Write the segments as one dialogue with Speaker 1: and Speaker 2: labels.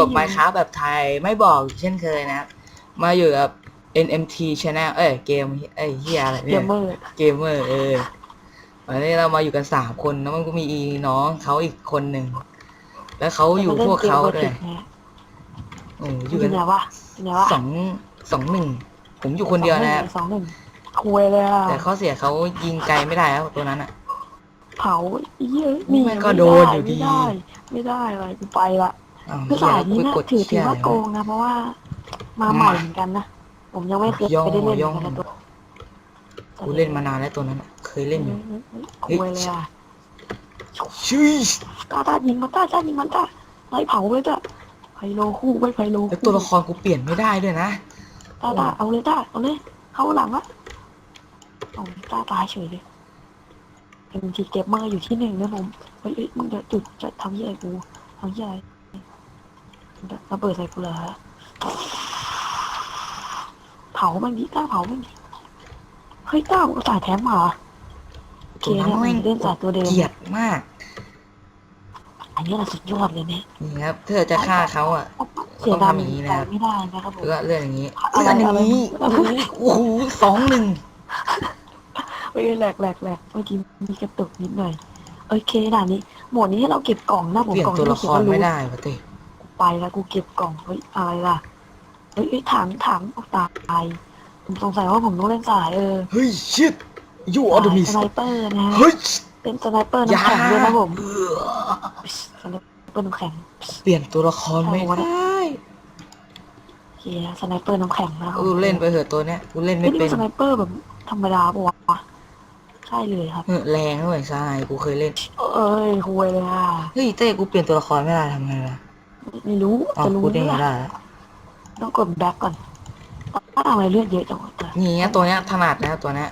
Speaker 1: กับ Minecraft แบบไทยไม่บอกเช่นเคยนะครับมาอยู่กับ NMT Channel เอ้ยเกมเอ้ยเฮียอะไร
Speaker 2: เก
Speaker 1: เนี่ย
Speaker 2: มเมอร์
Speaker 1: เกมเมอร์เออวันนี้เรามาอยู่กันสามคนแล้วมันก็มีอีน้องเขาอีกคนหนึ่งแล้วเขาอยู่พวกเขาด้วยโอ้อ
Speaker 2: อยู่
Speaker 1: ยู่กัน
Speaker 2: ไหนวะอยู่ไหนวะ
Speaker 1: สองสองหนึ่งผมอยู่คนเดียวนะครับ
Speaker 2: สองหนึ่งคุยเลยอะ
Speaker 1: แต่ข้อเสียเขายิงไกลไม่ได้แล้วตัวนั้นอะ
Speaker 2: เผาเยอะนี่
Speaker 1: มันก็โดนอยู่ดี
Speaker 2: ไม่ได้ ไม่ได้เลยกูไปละ
Speaker 1: อ้าว
Speaker 2: คือ
Speaker 1: เฮีย
Speaker 2: สายนี้
Speaker 1: ไป
Speaker 2: นะ
Speaker 1: กด
Speaker 2: ถือถื
Speaker 1: เชี่
Speaker 2: อย
Speaker 1: อะไร
Speaker 2: ว่าโก
Speaker 1: วะ
Speaker 2: งนะเพราะว่า มาใหม่เหมือนกันนะผมยังไม่เคย
Speaker 1: ย่อง
Speaker 2: ไปได้เล่นเห
Speaker 1: ย่
Speaker 2: มื
Speaker 1: อ
Speaker 2: องนกันนะตัว
Speaker 1: กูเล่นมานานแล้วตัวนั้นอะเคยเล่นอยู่
Speaker 2: คุยเลยอะ
Speaker 1: ชิช
Speaker 2: ตาตายิงมันตาตายิงมันตาไล่เผาเลยจ้ะไพโลคู่ไว้ไพโล
Speaker 1: แล้ว
Speaker 2: คู่
Speaker 1: ตัวละครกูเปลี่ยนไม่ได้ด้วยนะ
Speaker 2: ตาตาเอาเลยตาเอาเลยเข้าหลังอะเอาตาตายเฉยเลยเป็นทีเก็บมาอยู่ที่หนึ่งนะผมเฮ้ยเอ้ยมึงจะจุดจะทำยี่อะไรกูทำยี่อะไร ระเบิดใส่กูเหรอเผามันดิต้าเผามันดิเฮ้ยต้ามึงเอาสายแถมมาเหรอโอเค
Speaker 1: ตัวนั้น
Speaker 2: เนี่ย
Speaker 1: แม่ง
Speaker 2: เล่นสายตัวเดิม
Speaker 1: เกลียดมาก
Speaker 2: อันนี้แหละสุดยอดเลยเนี่ย
Speaker 1: นี่ครับถ้าจะฆ่าเขาอะ
Speaker 2: เสียดาย
Speaker 1: ต้องทำอย่างนี้นะครับ
Speaker 2: ไม่ได้นะครับผม
Speaker 1: เลือกเลือกอย่างนี้
Speaker 2: อะไร
Speaker 1: เลือกอย่างนี้
Speaker 2: อะไร
Speaker 1: โอ้โหสองหนึ่ง
Speaker 2: เฮ้ยแหลกแหลกแหลกเมื่อกี้มีกระตุกนิดหน่อยโอเคด่านนี้หมวดนี้ให้เราเก็บกล่องนะผม
Speaker 1: เปลี่ยน
Speaker 2: กล่อง
Speaker 1: ตัว
Speaker 2: ที่
Speaker 1: ละค
Speaker 2: เขียน
Speaker 1: ร
Speaker 2: ว่ารู้
Speaker 1: ไม่ได้ปะเต้
Speaker 2: ไปแล้วกูเก็บกล่องเฮ้ยอะไรล่ะเฮ้ยเฮ้ยถังถังเอาตายผมสงสัยว่าผมต้องเล่นสายเออ
Speaker 1: เฮ้ยชิดยูออ
Speaker 2: สาย
Speaker 1: เดมิส
Speaker 2: สไนเปอร์นะฮะ
Speaker 1: เฮ้ย
Speaker 2: เป็นสไนเปอร์
Speaker 1: อย่า
Speaker 2: น้ำแข็งด้วยนะผม
Speaker 1: เออ
Speaker 2: สไนเปอร์น้ำแข็ง
Speaker 1: เปลี่ยนตัวละครไม่ได้
Speaker 2: เฮียสไนเปอร์น้ำแข็งนะครั
Speaker 1: กูเล่นไปเหอะตัวเนี้ยกูเล่น
Speaker 2: ไม่
Speaker 1: ไม่
Speaker 2: เป็
Speaker 1: เป็นน
Speaker 2: สไนเปอร์แบบธรรมดาปะวะใช่เลยครับ
Speaker 1: เออแรงด้วยใช่กูเคยเล่น
Speaker 2: เอ้ยคุยเลยอะ
Speaker 1: เฮ้ยเต้กูเปลี่ยนตัวละครไม่ได้ทำไงล่ะ
Speaker 2: ไม่รู้
Speaker 1: อ๋อ
Speaker 2: จะรู้
Speaker 1: กูเด้ง
Speaker 2: ไหม
Speaker 1: ไม่
Speaker 2: ล่ะ
Speaker 1: ได้
Speaker 2: ต้องกดแบ็กก่อนถ้าทำไมเลือดเยอะจังวะ
Speaker 1: นี่เนี้ยตัวเนี้ยถนัดนะตัวเนี้ย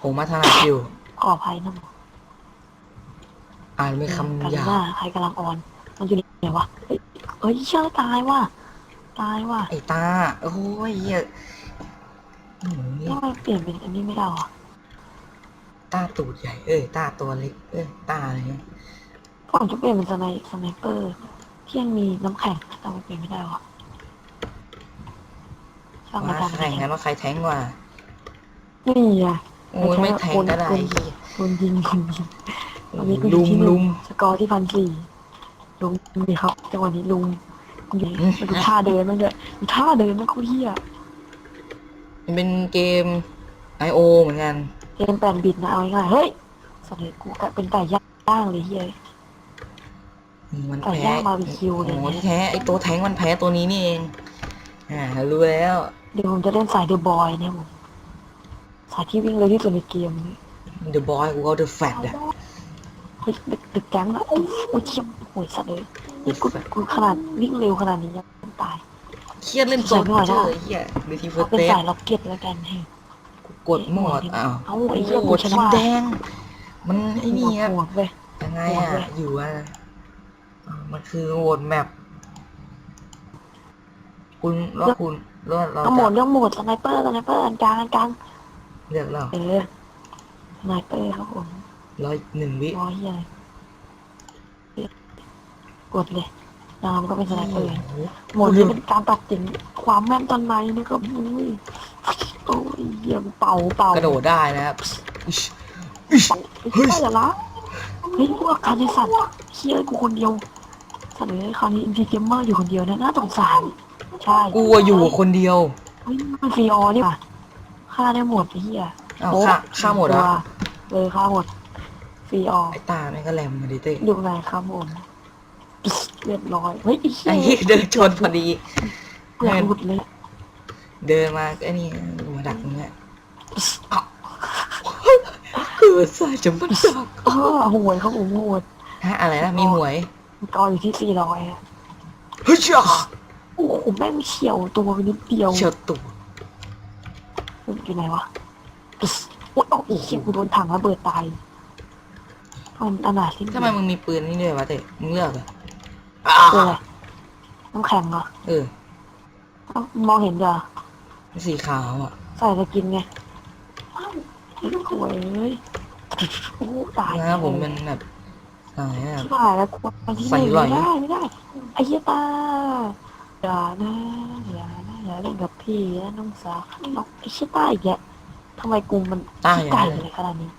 Speaker 1: ผมมาถนัดอยู่
Speaker 2: ขออภัยนะ
Speaker 1: อ่านมี
Speaker 2: กัน
Speaker 1: คำหยา
Speaker 2: หน้า
Speaker 1: บ
Speaker 2: ใครกำลังออน มันอยู่ไหนวะ เฮ้ยเฮ้ยเชื่อตายว่ะ ตายว่ะ
Speaker 1: ไอ้ตา โอ้ยเหี้ยอืมนี่
Speaker 2: ทำไมเปลี่ยนเป็นอันนี้ไม่ได้วะ
Speaker 1: ตาตูดใหญ่ เอ้ยตาตัวเล็ก เอ้ยตาอะไรเงี้ย
Speaker 2: ผมจะเปลี่ยนเป็นสไนสไนเปอร์ ที่ยังมีน้ำแข็งแต่มันเปลี่ยนไม่ได้วะช่างมัน
Speaker 1: มา
Speaker 2: ทำ
Speaker 1: แข่งกันว่าใครแท้งกว่า
Speaker 2: นี่อะ
Speaker 1: โอ้ยไม่แทงก็ได้
Speaker 2: คน
Speaker 1: เหี้ย
Speaker 2: คนยิงคนยิงตอนนี้กูอ
Speaker 1: ลุ
Speaker 2: ยู่
Speaker 1: ม
Speaker 2: ที่ห
Speaker 1: ลุ
Speaker 2: นึ่ง
Speaker 1: ม
Speaker 2: สกอร์ที่พันสี่ลุมดีครับจังหวะนี้ลุมอยู่
Speaker 1: อืม
Speaker 2: มาดูท่าเดินมันด้วยดูท่าเดินมันโคตรเฮีย
Speaker 1: มันเป็นเกม I.O. เหมือนกัน
Speaker 2: เกมแปลนบิดนะเอาง่ายๆเฮ้ยสวัสดีกูกลายเป็นไก่ย่างเลยเฮีย
Speaker 1: มัน
Speaker 2: ไก่
Speaker 1: แพ้
Speaker 2: ย่างบาร์บีคิวเลย
Speaker 1: โอ้โห
Speaker 2: เนี่ย
Speaker 1: ที่แท้ไอตัวแท้งมันแพ้ตัวนี้นี่เอง อ่ารู้แล้ว
Speaker 2: เดี๋ยวผมจะเล่นสายเดอะบอยเนี่ยผมสายที่วิ่งเร็วที่สุดในเกมนี้
Speaker 1: The Boy กูเอา The Fat อะ
Speaker 2: เฮ้ยดึกดึกแก๊งละโอ้ยเชี่ยโอ้ยสัตว์เลย
Speaker 1: The
Speaker 2: กู
Speaker 1: Fat
Speaker 2: กูขนาดวิ่งเร็วขนาดนี้ยังตาย
Speaker 1: เครียดเล่นโซนเจอเหี้ยดูทีเฟิ
Speaker 2: เอา
Speaker 1: ร์ส
Speaker 2: เป็น
Speaker 1: เต
Speaker 2: สายล็อกเก็ตแล้วกันให้
Speaker 1: กดหมดอ้าว
Speaker 2: เอาไอ้เหี้ย
Speaker 1: โอ้
Speaker 2: กู
Speaker 1: โห
Speaker 2: ช
Speaker 1: ที
Speaker 2: นะ
Speaker 1: มแดง มันไอ้นี่ครับ
Speaker 2: โหดเว้ย
Speaker 1: ยังไง
Speaker 2: โหด
Speaker 1: อะ
Speaker 2: เว้ย
Speaker 1: อยู่อะอ่า มันคือโหวตแมปคุณแล้วคุณแล้วเรา
Speaker 2: เอาโหม
Speaker 1: จะ
Speaker 2: ดเรื่องโหมดสไนเปอร์สไนเปอร์อันกลางอันกลาง
Speaker 1: เลือกแล้ว
Speaker 2: เออสไนเปอร์ครับผม
Speaker 1: ร้อยหนึ่งวิ
Speaker 2: ร้อยเฮียกดเลยนามนก็เป็นสไนเปอร์
Speaker 1: โอ้โห
Speaker 2: โหมดนี้เป็นการตัดสินความแม่นตอนไหนนะครับอุ้ยโอ้ยเยี่ยมเป่าเป่าก
Speaker 1: ระโดดได้นะครับอิ๊ช
Speaker 2: เป่าเฮ้ยอย่าละเฮ้ยพวกคาริสัตว์เฮียกูคนเดีย วเสนอคราวนี้อินดีเกมเมอร์อยู่คนเดียวนะน่าสงสารใช่
Speaker 1: กูอะอยู่คนเดียว
Speaker 2: เฮ้ยมันฟรีออนี่ป่ะฆ่าได้หมดไอ้เฮีย
Speaker 1: อ้าวฆ่าฆ่าหมดเหรอ
Speaker 2: เลยฆ่าหมดฟรีออ
Speaker 1: ไอ้ตาแม่งก็แหลมมาดิเต้
Speaker 2: อยู่ไหนครับผมเรียบร้อยเฮ้ยไอ้เหี้
Speaker 1: ไอ้
Speaker 2: ย
Speaker 1: เหี้ยเดินชนพอดี
Speaker 2: เปลือกหลุดเลย
Speaker 1: เดินมาไอ้นี่มาดักมึงอะอ้าวคือสายจะมันดัก
Speaker 2: เออโหวยครับผมโหวย
Speaker 1: ฮะอะไรนะมีหวย
Speaker 2: กออยู่ที่สี่ร้อยอะ
Speaker 1: เฮ้ยจ้า
Speaker 2: โอ้โหแม่งเฉียวตัวไปนิดเดียว
Speaker 1: เฉียวตูด
Speaker 2: อยู่ไหนวะโอ้ยเอาอีกเชี่ยกูโดนถังระเบิดตายมันอนาถที่
Speaker 1: ทำไมมึงมีปืนนี่ด้วยวะเต้มึงเลือกเหรอ
Speaker 2: เออน้ำแข็งเหรอ
Speaker 1: เออ
Speaker 2: เอ้ามองเห็นจ้ะ
Speaker 1: สีขาวอะ
Speaker 2: ใส่จะกินไงเฮ้ยโหวยเอ้ยโอ้โหตาย
Speaker 1: นะผมเป็นแบบ ไหนอะ
Speaker 2: ที่ผ่านแล้วกูวันที่ห
Speaker 1: ใส่
Speaker 2: นึ่ง
Speaker 1: ไหล
Speaker 2: ไม่ได้ไม่ได้ไอ้เหี้ยตาอย่านะอย่านะอย่าเล่นกับพี่นะน้องสาวน้องไอ้เหี้ยตาอีกแยะทำไมกูมัน
Speaker 1: ตา
Speaker 2: ขี้
Speaker 1: อย่าง
Speaker 2: ไก่
Speaker 1: นั้น
Speaker 2: เล
Speaker 1: เลย
Speaker 2: ยขนาดนี้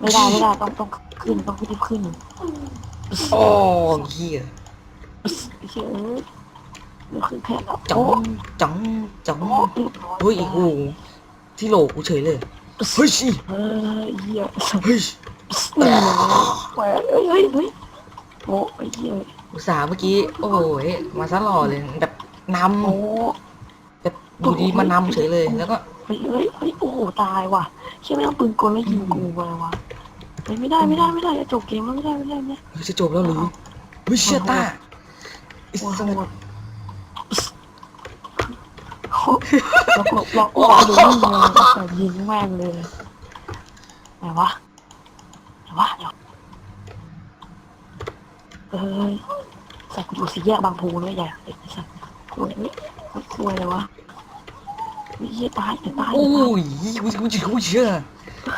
Speaker 2: ไม่ได้ไม่ได้ต้องต้องขึ้นต้องรีบขึ้น
Speaker 1: โอ้เหี้ย
Speaker 2: ไอ้เหี้ยเอ้ยเดี๋ยวขึ้นแค่แล้ว
Speaker 1: จ๋อ
Speaker 2: โอ้
Speaker 1: งจ๋องจ๋อง
Speaker 2: โอ้เรียบร้อย
Speaker 1: เฮ้ยโอ้โหที่โหลกูเฉยเลยเฮ้ยชิ
Speaker 2: เฮ้ยเหี้ย
Speaker 1: เฮ้ย
Speaker 2: นี่ เลยแหวะเฮ้ยเฮ้ยเฮ้ยโอ้ไอ้เหี้ย
Speaker 1: อุตส่าห์เมื่อกี้ โอ้โหมาซะหล่อเลย แบบน
Speaker 2: โอ้ำ
Speaker 1: แบบอยู่ดีมานำเฉยเลย แล้วก็
Speaker 2: เฮ้ยเฮ้ยเฮ้ยโอ้โหตายว่ะเชื่อไม่ต้องปืนกลแล้วยิงกูมาเลยวะเฮ้ยไม่ได้ไม่ได้ไม่ได้จะจบเกมแล้วไม่ได้ไม่ได้ไม่ได้
Speaker 1: เฮ้ยจะจบแล้วหรือเฮ้ยเชี่ยต้าไอ้
Speaker 2: โอ้
Speaker 1: สั
Speaker 2: โห
Speaker 1: ส
Speaker 2: ล็อกล็อกล็อกล็อกดูนี่เลยแต่ยิงแม่งเลยไหนวะ ไหนวะเดี๋ยวเอ้ยสัตว์กูอยู่สี่แยกบางพูเลยใหญ่ไอ้สัตว์คุยเฮ้ยคุยเลยวะไอ้เหี้ยตายแต่ตาย
Speaker 1: โอ้ยกูกูกูเชื่อ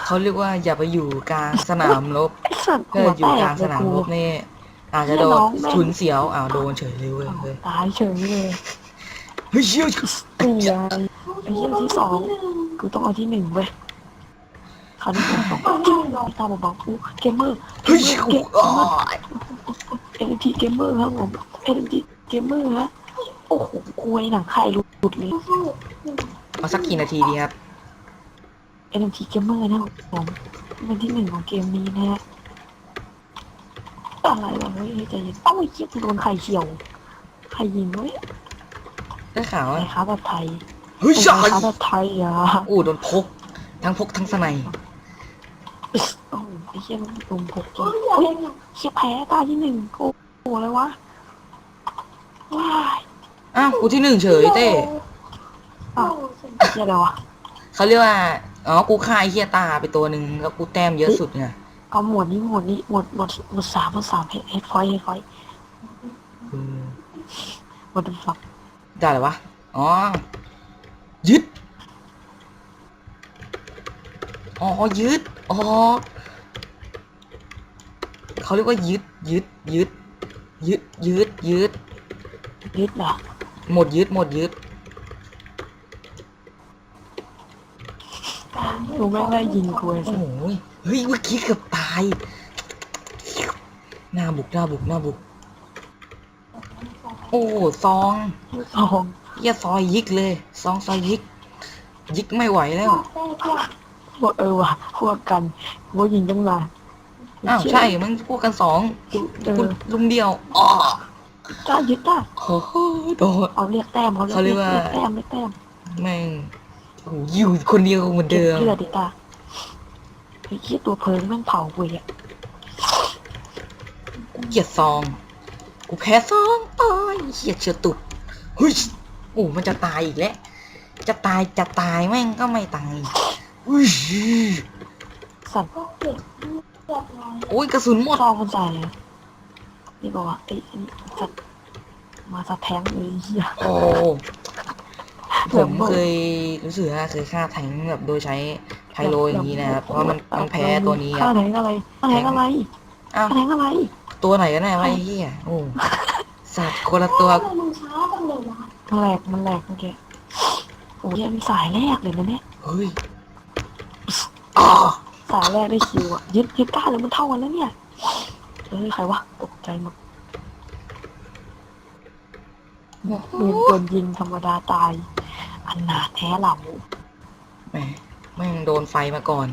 Speaker 1: เขาเรียกว่าอย่าไปอยู่กลางสนามรบ
Speaker 2: ไอ้สัตว์
Speaker 1: ถ้า
Speaker 2: หัว
Speaker 1: อยู่
Speaker 2: แต
Speaker 1: กลากง
Speaker 2: เล
Speaker 1: ส
Speaker 2: ย
Speaker 1: นาม
Speaker 2: กู
Speaker 1: รบนี่อาจจะโดนฉุนเสียวอ้าวโดนเฉยเลยเว้ยเฮ้ย
Speaker 2: ตายเฉยเลย
Speaker 1: เฮ้ยเชี่ย
Speaker 2: นี่ไงไอ้เหี้ยที่สองกูต้องเอาที่หนึ่งเว้ย คราวนี้กูต้องเอาที่หนึ่งตาบอกๆกูเกมเมอร์
Speaker 1: เฮ้ยกูอ๋อ
Speaker 2: เอ็นทีเกมเมอร์ครับผมเอ็นทีเกมเมอร์ฮะโอ้โหคุยหนังไข่หลุดเลย
Speaker 1: เอาสักกี่นาทีดีครับ
Speaker 2: เอ็นทีเกมเมอร์นะครับผมเป็นที่หนึ่งของเกมนี้นะฮะอะไรวะเฮ้ยใจเย็นเอ้าไอ้เหี้ยกูโดนไข่เขียวไข่ยิงเว้ย
Speaker 1: ได้ข่าว
Speaker 2: ไข่
Speaker 1: ว่า
Speaker 2: ค้าแบบไทย
Speaker 1: เฮ้ย
Speaker 2: ไข่
Speaker 1: ชาย
Speaker 2: ค้าแบบไทยอะ
Speaker 1: โอ้โดนพกทั้งพกทั้งสไน
Speaker 2: โอ้โห ไอ้เหี้ยมันลงพกจนเฮ้ยเชี่ยแพ้ตายที่หนึ่งโอ้โหอะไรวะว้าย
Speaker 1: อ้าวกูที่หนึ่งเฉยเต้
Speaker 2: อ้าวเชี่ยอะไรวะ
Speaker 1: เขาเรียกว่าอ๋อกูฆ่าไอ้เฮียตาไปตัวหนึ่งแล้วกูแต้มเยอะสุดไง
Speaker 2: เอาหมวดนี้หมวดนี้หมวดหมวดหมวดสามหมวดสามเฮดเฮดไฟเฮดไฟ
Speaker 1: อืม
Speaker 2: หมวดฝัก
Speaker 1: ได้เหรอวะอ๋อยึดอ๋อยึดอ๋อ เขาเรียกว่ายึดยึดยึดยึดยึดยึด
Speaker 2: ยึดเหรอ
Speaker 1: หมดยึดหมดยึด
Speaker 2: ดูแม่งไล่ยิงกูเลย
Speaker 1: โอ้
Speaker 2: สิ
Speaker 1: โหเฮ้ยเมื่อกี้เกือบตายหน้าบุกหน้าบุกหน้าบุก โอ้ซอง
Speaker 2: สอง
Speaker 1: เฮียซอยยิกเลยซองซอยยิก ยิกไม่ไหวแล้ว
Speaker 2: พวกเออว่ะพวกกันพวกยิงจังมา
Speaker 1: อ้าวใช่มันพวกกันสอง
Speaker 2: เอ
Speaker 1: กู
Speaker 2: อ
Speaker 1: ลุมเดียวอ๋อก
Speaker 2: ล้ายึดได้
Speaker 1: โอ้โหโดน
Speaker 2: เอาเรียกแต้มเขา
Speaker 1: เขาเรียกว่า
Speaker 2: แต้มเรียกแต้ม
Speaker 1: แม่งโอ้โหอยู่คนเดียวเหมือน
Speaker 2: เก็บ
Speaker 1: เดิม
Speaker 2: เลือดดิตาไอ้เหี้ยตัวเพลิงแม่งเผากูอะ
Speaker 1: กูเกลียดซอง กูแพ้ซองโอ้ยเขียดเชือตุดเฮ้ยโอ้มันจะตายอีกแล้ว จะตายจะตายแม่งก็ไม่ตายอุ้ย
Speaker 2: สัตว์
Speaker 1: โอ้ยกระสุนหมด
Speaker 2: ซองมันใส่เลยนี่บอกว่าไอ้ไอ้นี่สัตว์มาสะแทงเลยไอ้เหี้ย
Speaker 1: โอ้ผมเคยรู้สึกว่าเคยฆ่าแทงค์แบบโดยใช้ไพโลอย่างนี้นะครับ เพราะมันมันแพ้ตัวนี้
Speaker 2: ฆ่า
Speaker 1: อะ
Speaker 2: แทงอะไรฆ่าแทงอะไร
Speaker 1: อ้าว
Speaker 2: ฆ่าแทงอะไร
Speaker 1: ตัวไหนกันแน่วะไอ้เหี้ยโอ้สัตว์คนละตัว
Speaker 2: มันแหลกมันแหลกเมื่อกี้โอ้ยมีสายแรกเลยนะเนี่ย
Speaker 1: เฮ้ยอ๋อ
Speaker 2: สายแรกได้คิวอะยึดยึดก้าเลยมันเท่ากันแล้วเนี่ยเอ้ยใครวะตกใจหมดปืนกลยิงธรรมดาตาย อันหนาแท้เหล่า
Speaker 1: แหมแม่งโดนไฟมาก่อน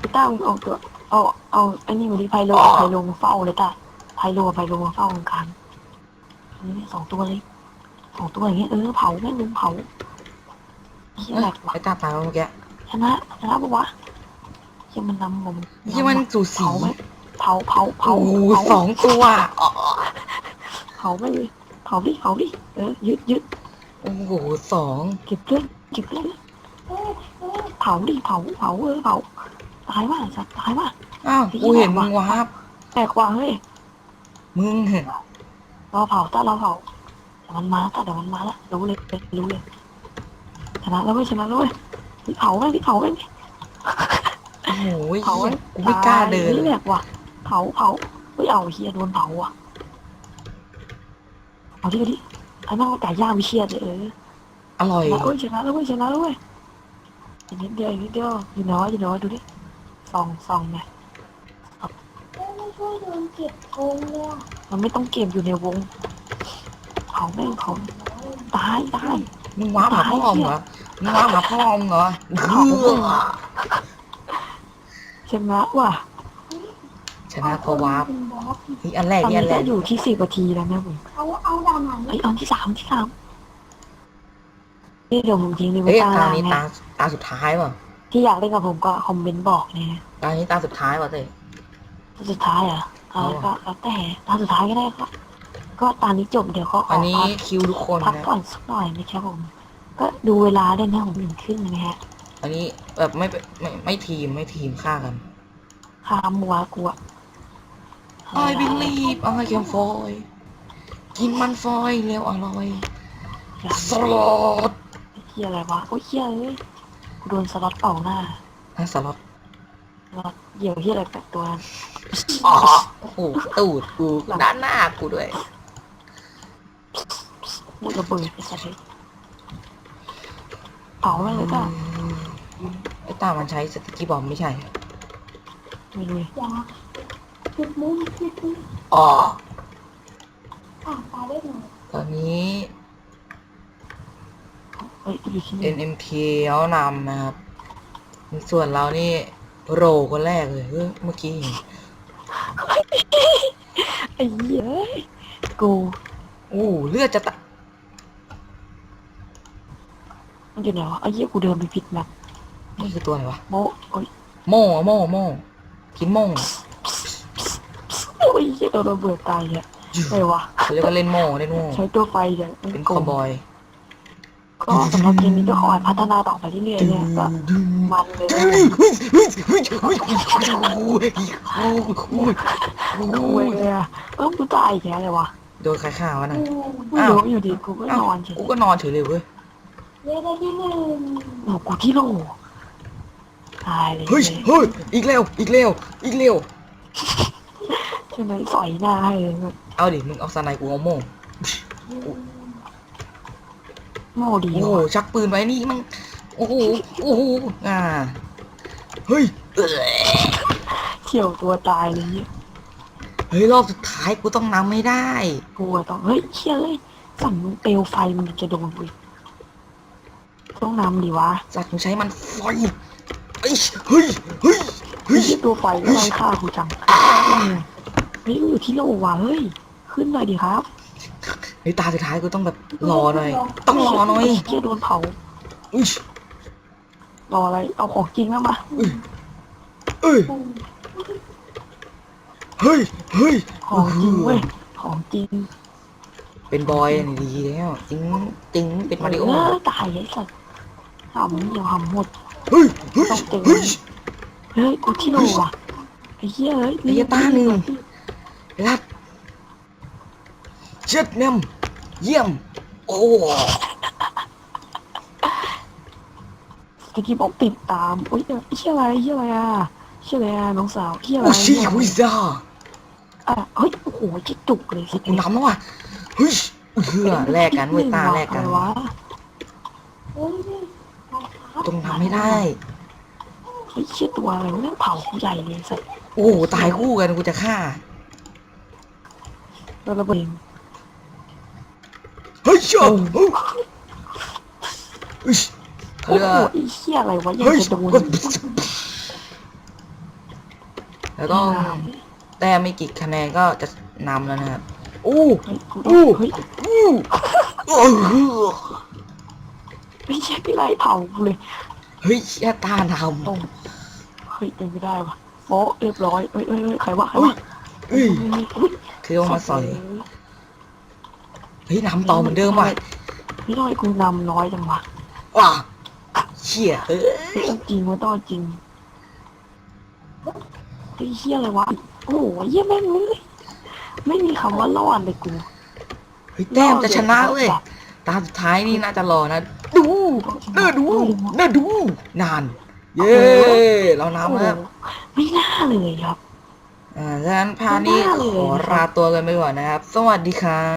Speaker 2: พี่ต้ามึงเอาตัวเอาเอาไอ้นี่มาดิไพโลไพโลมาเฝ้าเลยต้าไพโลไพโลมาเฝ้ากลางๆนี่สองตัวเลยสองตัวอย่างเงี้ยเออเผาแม่งลุมเผาเฮีย
Speaker 1: เอ้ย
Speaker 2: แหลกว่ะ
Speaker 1: ไอ้ตาตายแล้วเมื่อกี้
Speaker 2: ชนะชนะปะวะ เฮียมันนำผม
Speaker 1: ยี่มันสูสี
Speaker 2: เผาไหมเผาเผาเผา
Speaker 1: โอ้โห
Speaker 2: เผา
Speaker 1: สองตัวอ๋อ
Speaker 2: เผาไม่เลยเผาดิเผาดิเออยึดยึด
Speaker 1: โอ้โหสอง
Speaker 2: เก็บเรื่องเก็บเรื่องเผาดิเผาเผาเออเผาตายว่ะสัตว์ตายว่ะ
Speaker 1: อ้าวกูเห็นมึงวาร์ป
Speaker 2: แตกว่ะเฮ้ย
Speaker 1: มึงเห็น
Speaker 2: เราเผาตาเราเผาแต่มันมาตาเดี๋ยวมันมาละรู้เลยรู้เลยชนะแล้วเว้ยชนะแล้วเว้ยเผาไหมเผาไหม
Speaker 1: โอ้โห
Speaker 2: เผา
Speaker 1: เหี้ยกูไม่กล้าเดิน
Speaker 2: นี่
Speaker 1: เล
Speaker 2: แหล
Speaker 1: ย
Speaker 2: กว่ะ เผาเผาเฮ้ยเอาเฮียโดนเผาอะเอาที่ดิไอ้แม่งเอาไก่ย่างวิเชียดเลยเออ
Speaker 1: อร่อย
Speaker 2: ชนะเว้ยชนะแล้วเว้ยชนะแล้วเว้ยอีกนิดเดียวอีกนิดเดียวอยู่น้อยอยู่น้อยดูดิส่องส่องไง
Speaker 3: ไม่ช่วยโดนเก็บโกงเลยอะ
Speaker 2: มันไม่ต้องเก็บอยู่ในวงเขาแม่งเขาตายตาย
Speaker 1: มึงว้าหาพ่อมึงเหรอมึงว้าหาพ่อมึงเหรอเออ
Speaker 2: ช นะว่ะ
Speaker 1: ชนะเพราะว้า
Speaker 3: เป็นบอส
Speaker 1: นี่อันแรก
Speaker 2: ตอน
Speaker 1: นี่อั
Speaker 2: นี้
Speaker 1: นแร
Speaker 2: ก็
Speaker 1: ก
Speaker 2: อยู่ที่สิบนาทีแล้วนะผม
Speaker 3: เขาเอาด่านไหน
Speaker 2: เอ้ยเอาที่สามที่สามนี่เดี๋ยวผมทิ้งเลยไว้
Speaker 1: เฮ้ย
Speaker 2: ตา
Speaker 1: ตา
Speaker 2: ล่าง
Speaker 1: นี้
Speaker 2: เนี่
Speaker 1: ตายตาสุดท้ายป่ะ
Speaker 2: ที่อยากเล่นกับผมก็คอมเมนต์บอกเนี่ย
Speaker 1: ตานี้ตาสุดท้ายป่ะเต้
Speaker 2: สุดท้ายอะเออ
Speaker 1: เอา
Speaker 2: ก็แล้วแต่ตอนสุดท้ายก็ได้ก็ก็ตอนนี้จบเดี๋ยวเขาข
Speaker 1: อั
Speaker 2: อน
Speaker 1: นี้
Speaker 2: พัก
Speaker 1: คิวทุกคน
Speaker 2: พัก
Speaker 1: นะ
Speaker 2: ก่อนสักหน่อยนะครับผม ก็ดูเวลาด้วยนะผมหนึ่งครึ่งนะฮะ
Speaker 1: อันนี้แบบไม่ไม่ไม่ทีมไม่ทีมฆ่ากัน
Speaker 2: ข้ามมัวกลัว
Speaker 1: I believe I can fly กินมันฟอยเร็วอร่อยสลอด
Speaker 2: เฮียอะไรวะโอ้ยเฮียเอ้ยกูโดนสล็อตเป่าหน้า
Speaker 1: นะสลอด
Speaker 2: สล็อตเหี่ยวเฮียอะไรแปดตัวนั้น
Speaker 1: อ๋อโอ้โหตูดกูด้านหน้ากูด้วย
Speaker 2: มุดระเบิดไปสัตว์เลยเผาแม่งเลยก็
Speaker 1: ไอ้ตามันใช้สติกกี้บอมไม่ใช่
Speaker 2: ไม่รู้
Speaker 3: อย่าจุดมุมจุดมุม
Speaker 1: อ๋อ
Speaker 3: อะตายได้หน่อย
Speaker 1: ตอนนี้
Speaker 2: เอ้ยอยู่ที่นี่
Speaker 1: NMT เขานำนะครับ ส่วนเรานี่โรคนแรกเลยเออเมื่อกี้เห็น
Speaker 2: ไอ้เหี้ยเอ้ยกู
Speaker 1: โอ้เลือดจะตะ
Speaker 2: มันอยู่ไหนวะไอ้เหี้ยกูเดินไปผิดแมป
Speaker 1: นี่คือตัวอะไรวะ
Speaker 2: โมโอ้ย
Speaker 1: โม่โม่โม่กินโม่
Speaker 2: โอ้ยเหี้ยโดนระเบิดตายเนี่ยอะไรวะ
Speaker 1: เขาเรียกว่าเล่นโม่เล่นโม่
Speaker 2: ใช้ตัวไฟเนี่ย
Speaker 1: เป็นคอมบอย
Speaker 2: ก็สำหรับเกมนี้ก็ขอให้พัฒนาต่อไปเรื่อยๆเนี่ยก็มันเลยนะ
Speaker 1: เฮ้ยเฮ้ยเฮ้ยเฮ้ยเฮ้ยโอ้ยโอ้ยโอ้
Speaker 2: โอ้ย
Speaker 1: ย
Speaker 2: เลยอะเอ้ากูตายอีกแล้วเลยวะ
Speaker 1: โดนใครฆ่าวะน่ะ
Speaker 2: ไม่รู้อยู่ดีกูก็นอนเฉย
Speaker 1: กูก็นอนเฉยเลยเว้ย
Speaker 3: เย้ได้ที่หนึ่ง
Speaker 2: โอ้กูที่โหล ตายเลย
Speaker 1: เฮ้ยเฮ้ยอีกแล้วอีกแล้วอีกแล้ว
Speaker 2: ใช่ไหมสอยหน้าให้เลย
Speaker 1: เอาดิมึงเอาสไนกูเอาโม่
Speaker 2: โง่ดี
Speaker 1: โอ้โห
Speaker 2: วะ
Speaker 1: ชักปืนไว้นี่มันโอ้โหโอ้โหอ่าเฮ้ยเอ้ย
Speaker 2: เขี่ยวตัวตายเลยเนี่ย
Speaker 1: เฮ้ยรอบสุดท้ายกูต้องนำไม่ได้
Speaker 2: กูอะต้องเฮ้ยเชี่ยเลยสั่งมึงเปลวไฟมันจะโดนกูอีกต้องนำดิวะ
Speaker 1: จัดมึงใช้มันไฟเอ้ยเฮ้ยเฮ้ยเฮ้
Speaker 2: เฮ้
Speaker 1: ย
Speaker 2: ยตัวไฟก็ไล่ฆ่ากูจังเฮ้ยกูอยู่ที่โลว่ะเฮ้ย ขึ้นหน่อยดิครับ
Speaker 1: เฮ้ยตาสุดท้ายกูต้องแบบรอหน่อย ต้องรอหน่อย
Speaker 2: เชี่ยโดนเผา
Speaker 1: อุ้ย
Speaker 2: รออะไร เอาของจริงแล้วมา
Speaker 1: เอ้ยเฮ้ยเฮ้ย
Speaker 2: ของจริงเว้ย ของจริง
Speaker 1: เป็นบอยนี่ดีแล้วจริงจริงเป็นมาริโอ
Speaker 2: เออตายไอ้สัตว์หำเดียวหำหมด
Speaker 1: เฮ้ยเฮ้ยเฮ้ย
Speaker 2: เฮ้ยกูที่โลว่ะไอ้เหี้ยเฮ้ย
Speaker 1: ไอ้เหี้ยตาหนึ่งรับเช็ดเนมเยี่ยม โอ้
Speaker 2: ตะกี้บอกติดตามโอ้ยเอ้ยเหี้ยอะไรเหี้ยอะไรอะเหี้ยอะไรอะน้องสาวเหี้ยอะไร
Speaker 1: โอ้ชิ
Speaker 2: เหี้ยอะไร
Speaker 1: วิซ่า
Speaker 2: อะเฮ้ยโอ้โหจะจุกเลยสิ
Speaker 1: กูนำแล้วว่ะเฮ้ยเพื่อแลกกันเว้ยตาแลกกัน
Speaker 2: อะไรวะ
Speaker 3: เฮ้ยนี่ใค รครับ
Speaker 1: ต้องทำไม่ได้
Speaker 2: เฮ้ยเชี่ยตัวอะไรวะเนี่ยเผากูใหญ่เลยสัตว์
Speaker 1: โอ้โหตายคู่กันกูจะฆ่า
Speaker 2: แล้วระเบิด
Speaker 1: เฮ้ยเจ้าเฮ้ยเฮ้ยเขา
Speaker 2: โอ้
Speaker 1: เรียก
Speaker 2: โห
Speaker 1: ว่า
Speaker 2: ไอ้เชี่ยอะไรวะยัง
Speaker 1: เฮ้ย
Speaker 2: จะโดน
Speaker 1: แล้วต้องแต้มไม่กี่คะแนนก็จะนำแล้วนะครับโอ้
Speaker 2: เฮ้ยกู
Speaker 1: อู้
Speaker 2: เฮ้ย
Speaker 1: อู้โอ้โห
Speaker 2: ไม่ใช่พี่ไล่เผากูเลย
Speaker 1: เฮ้ยแค่ตาท
Speaker 2: ตรงเฮ้ยเป็นไม่ได้วะโอ้เรียบร้อยเฮ้ยเฮ้ยเฮ้ยใครวะใครำ
Speaker 1: เฮ้ยวะเฮ้ย
Speaker 2: เฮ้ย
Speaker 1: คือเอามาสอยเฮ้ยนำต่อเหมือนเดิมว่ะ
Speaker 2: ไม่ได้กูนำน้อยจังวะ
Speaker 1: ว้าเชี่ยเอ้ย
Speaker 2: เฮ้ยต้องจริงวะต้องจริงไอ้เหี้ยอะไรวะโอ้โหเหี้ยแม่งเลยไม่มีคำว่ารอดเลยกู
Speaker 1: เฮ้ยแต้มจะชนะเว้ยตาสุดท้ายนี่น่าจะรอนะ ดูน่าดูน่าดู นาน เย้เรา
Speaker 2: โอ้
Speaker 1: นำ
Speaker 2: โห
Speaker 1: แล้ว
Speaker 2: ไม่น่าเลยครับ
Speaker 1: อ่าดังนั้นพาร์ทนี้
Speaker 2: ไม่น่าเลย
Speaker 1: ขอ
Speaker 2: นะครับ
Speaker 1: ลาตัวกันไปก่อนนะครับ สวัสดีครับ